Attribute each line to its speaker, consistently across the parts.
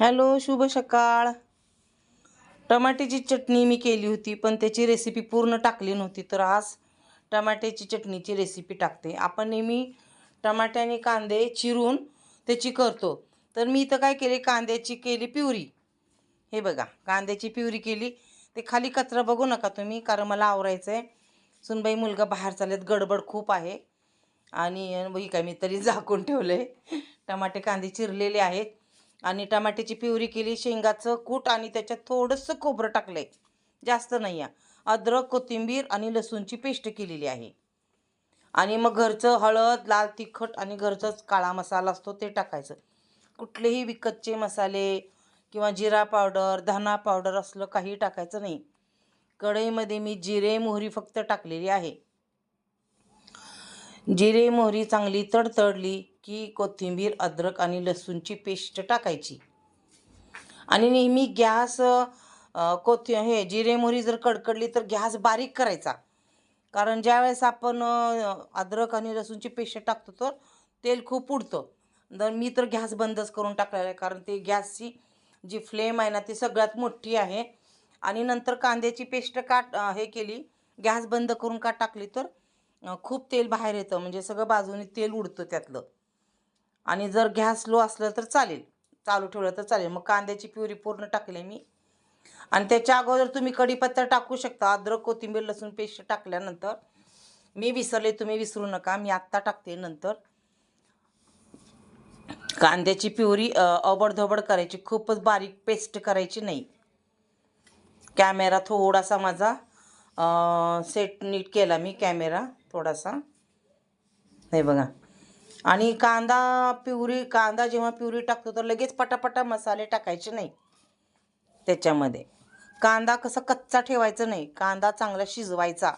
Speaker 1: Hello शुभ सकाळ. टमाट्याची चटणी मी केली होती पण त्याची रेसिपी पूर्ण टाकली नव्हती तर आज टमाट्याची चटणीची रेसिपी टाकते. आपण नेहमी टमाटे आणि कांदे चिरून त्याची करतो. तर मी इथं काय केले कांद्याची केली प्युरी. हे बघा कांद्याची प्युरी केली. ते खाली कचरा बघू नका तुम्ही कारण मला आवरायचं आहे सुनबाई मुलगा बाहेर चालत गडबड खूप आहे. आणि ही काय मी तरी झाकून ठेवलं आहे टमाटे कांदे चिरलेले आहेत. आणि टमाट्याची प्युरी केली शेंगाचं कूट आणि त्याच्यात थोडंसं खोबरं टाकलं आहे जास्त नाही आहे अद्रक कोथिंबीर आणि लसूणची पेस्ट केलेली आहे. आणि मग घरचं हळद लाल तिखट आणि घरचाच काळा मसाला असतो ते टाकायचं. कुठलेही विकतचे मसाले किंवा जिरा पावडर धना पावडर असलं काही टाकायचं नाही. कढईमध्ये मी जिरे मोहरी फक्त टाकलेली आहे. जिरे मोहरी चांगली तडतडली की कोथिंबीर अद्रक आणि लसूणची पेस्ट टाकायची. आणि नेहमी गॅस कोथि हे जिरे मोहरी जर कडकडली तर गॅस बारीक करायचा. कारण ज्यावेळेस आपण अद्रक आणि लसूणची पेस्ट टाकतो तर तेल खूप उडतं. तर मी तर गॅस बंदच करून टाकलेला आहे. कारण ते गॅसची जी फ्लेम आहे ना ती सगळ्यात मोठी आहे. आणि नंतर कांद्याची पेस्ट का हे केली गॅस बंद करून का टाकली तर खूप तेल बाहेर येतं. म्हणजे सगळं बाजूने तेल उडतं त्यातलं. आणि जर गॅस लो असलं तर चालेल. चालू ठेवलं तर चालेल. मग कांद्याची प्युरी पूर्ण टाकली मी. आणि त्याच्या अगोदर तुम्ही कढीपत्ता टाकू शकता. अद्रक कोथिंबीर लसूण पेस्ट टाकल्यानंतर मी विसरले. तुम्ही विसरू नका. मी आत्ता टाकते नंतर. कांद्याची प्युरी अ, अबडधबड करायची. खूपच बारीक पेस्ट करायची नाही. कॅमेरा थोडासा माझा सेट नीट केला मी कॅमेरा थोडासा. हे बघा. आणि कांदा प्युरी कांदा जेव्हा प्युरी टाकतो तर लगेच पटापटा मसाले टाकायचे नाही त्याच्यामध्ये. कांदा कसा कच्चा ठेवायचा नाही कांदा चांगला शिजवायचा.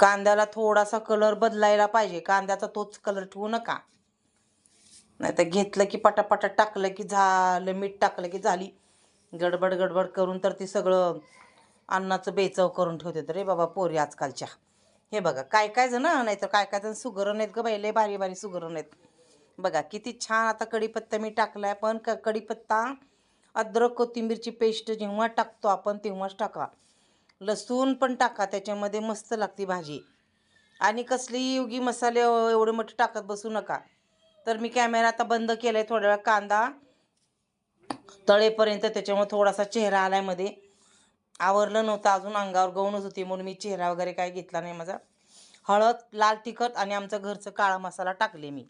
Speaker 1: कांद्याला थोडासा कलर बदलायला पाहिजे कांद्याचा तोच कलर ठेवू नका. नाही तर घेतलं की पटापटा टाकलं की झालं मीठ टाकलं की झाली. गडबड गडबड करून तर ती सगळं अन्नाचं बेचव करून ठेवते तर रे बाबा पोरी आजकालच्या. हे बघा काय काय जण नाही तर काय काय जण सुगरण आहेत ग बाई लय भारी भारी सुगरण आहेत. बघा किती छान आता कढीपत्ता मी टाकलाय पण क कढीपत्ता अद्रक कोथिंबीरची पेस्ट जेव्हा टाकतो आपण तेव्हाच टाका. लसूण पण टाका त्याच्यामध्ये मस्त लागते भाजी. आणि कसलीही योगी मसाले एवढे मोठे टाकत बसू नका. तर मी कॅमेरा आता बंद केला आहे थोड्या वेळ कांदा तळेपर्यंत त्याच्यामुळे थोडासा चेहरा आलायमध्ये. आवरलं नव्हतं अजून अंगावर गौणच होती म्हणून मी चेहरा वगैरे काय घेतला नाही माझा. हळद लाल तिखट आणि आमचं घरचं काळा मसाला टाकले मी.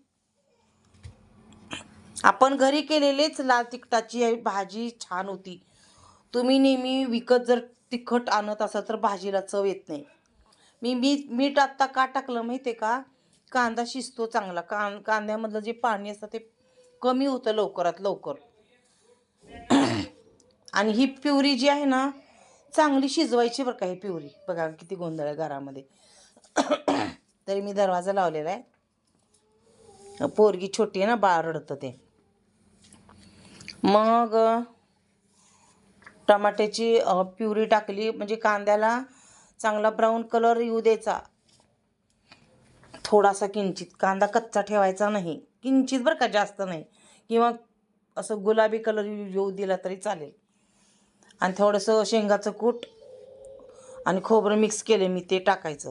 Speaker 1: आपण घरी केलेलेच लाल तिखटाची भाजी छान होती. तुम्ही नेहमी विकत जर तिखट आणत असाल तर भाजीला चव येत नाही. मी मी मीठ आत्ता का टाकलं माहिती आहे का? कांदा शिजतो चांगला. कां कांद्यामधलं जे पाणी असतं ते कमी होतं लवकरात लवकर. आणि ही प्युरी जी आहे ना चांगली शिजवायची बरं का ही पिवरी बघा किती गोंधळ आहे घरामध्ये. तरी मी दरवाजा लावलेला आहे. पोरगी छोटी आहे ना बाळ रडतं ते. मग टमाट्याची प्युरी टाकली म्हणजे कांद्याला चांगला ब्राऊन कलर येऊ द्यायचा. थोडासा किंचित. कांदा कच्चा ठेवायचा नाही. किंचित बरं का जास्त नाही. किंवा असं गुलाबी कलर येऊ दिला तरी चालेल. आणि थोडंसं शेंगाचं कूट आणि खोबरं मिक्स केले मी ते टाकायचं.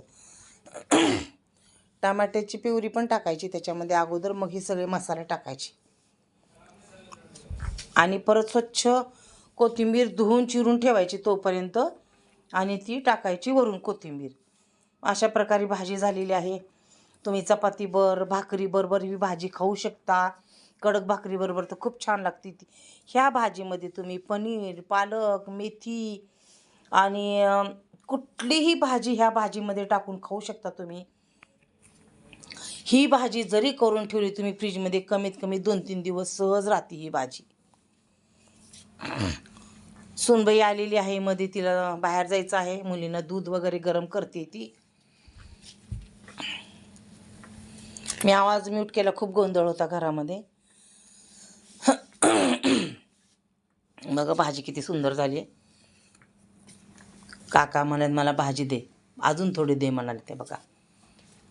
Speaker 1: टमाट्याची प्युरी पण टाकायची त्याच्यामध्ये अगोदर मग हे सगळे मसाले टाकायचे. आणि परत स्वच्छ कोथिंबीर धुवून चिरून ठेवायची तोपर्यंत आणि ती टाकायची वरून कोथिंबीर. अशा प्रकारे भाजी झालेली आहे. तुम्ही चपातीबर भाकरीबरोबर ही भाजी खाऊ शकता. कडक भाकरीबरोबर तर खूप छान लागते ती. ह्या भाजीमध्ये तुम्ही पनीर पालक मेथी आणि कुठलीही भाजी ह्या भाजीमध्ये टाकून खाऊ शकता तुम्ही. ही भाजी जरी करून ठेवली तुम्ही फ्रीजमध्ये कमीत कमी दोन तीन दिवस सहज राहते ही भाजी. सुनबाई आलेली आहे मध्ये तिला बाहेर जायचं आहे. मुलीनं दूध वगैरे गरम करते ती. मी आवाज म्यूट केला खूप गोंधळ होता घरामध्ये. बघा भाजी किती सुंदर झाली आहे. काका म्हणत मला भाजी दे. अजून थोडी दे म्हणाले ते बघा.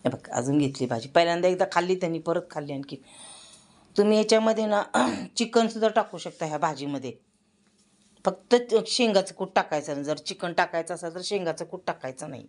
Speaker 1: हे बघा अजून घेतली भाजी. पहिल्यांदा एकदा खाल्ली त्यांनी परत खाल्ली आणखी. तुम्ही याच्यामध्ये ना चिकनसुद्धा टाकू शकता ह्या भाजीमध्ये. फक्त शेंगाचं कूट टाकायचं जर चिकन टाकायचं असेल तर शेंगाचं कूट टाकायचं नाही.